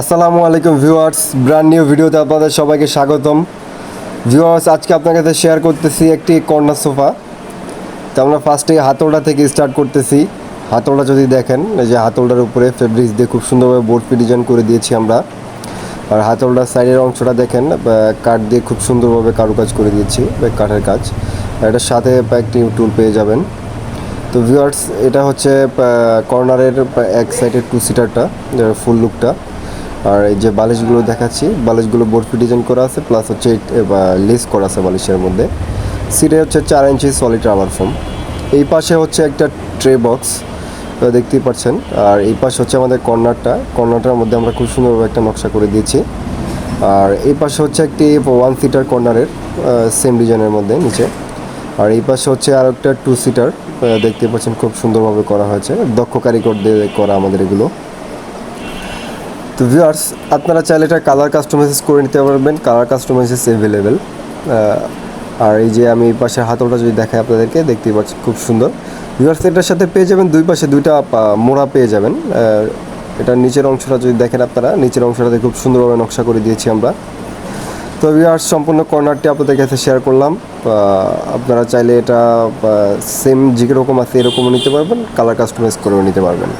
আসসালামু আলাইকুম viewers brand new ভিডিওতে আপনাদের সবাইকে স্বাগতম। ভিউয়ার্স, আজকে আপনার কাছে শেয়ার করতেছি একটি কর্নার সোফা। তো আমরা ফার্স্টে হাতলটা থেকে স্টার্ট করতেছি। হাতলটা যদি দেখেন, এই যে হাতলটার উপরে ফেব্রিক্স দিয়ে খুব সুন্দরভাবে বোর্ড ডিজাইন করে দিয়েছি আমরা। আর হাতলটার সাইডের অংশটা দেখেন কাঠ দিয়ে খুব সুন্দরভাবে কারুকাজ করে দিয়েছি কাঠের কাজ। এটার সাথে একটি টুল পেয়ে যাবেন। তো ভিউয়ার্স, এটা হচ্ছে কর্নারের এক সাইডের টু সিটারটা ফুল লুকটা আর এই যে বালিশগুলো দেখাচ্ছি, বালিশগুলো বোর্ড ডিজাইন করা আছে প্লাস হচ্ছে লেস করা আছে বালিশের মধ্যে। সিটে হচ্ছে চার ইঞ্চি সলিড রাবার ফোম এই পাশে হচ্ছে একটা ট্রে বক্স দেখতেই পাচ্ছেন। আর এই পাশে হচ্ছে আমাদের কর্নারটা। কর্নারটার মধ্যে আমরা খুব সুন্দরভাবে একটা নকশা করে দিয়েছি। আর এই পাশে হচ্ছে একটি ওয়ান সিটার কর্নারের সেম ডিজাইনের মধ্যে, নিচে। আর এই পাশে হচ্ছে আর একটা টু সিটার দেখতে পাচ্ছেন খুব সুন্দরভাবে করা হয়েছে। দক্ষ কারিগর দিয়ে করা আমাদের এগুলো। তো ভিউয়ার্স আপনারা চাইলে এটা কালার কাস্টমাইজ করে নিতে পারবেন কালার কাস্টমাইজেস অ্যাভেলেবেল আর এই যে আমি এই পাশে হাতলটা যদি দেখাই আপনাদেরকে, দেখতেই পাচ্ছি খুব সুন্দর। ভিউয়ার্স এটার সাথে পেয়ে যাবেন দুই পাশে দুইটা মোড়া পেয়ে যাবেন। এটার নিচের অংশটা যদি দেখেন আপনারা, নিচের অংশটাতে খুব সুন্দরভাবে নকশা করে দিয়েছি আমরা। তো ভিউয়ার্স সম্পূর্ণ কর্নারটি আপনাদের কাছে শেয়ার করলাম। আপনারা চাইলে এটা সেম যে যেরকম আছে এরকমও নিতে পারবেন কালার কাস্টমাইজ করেও নিতে পারবেন।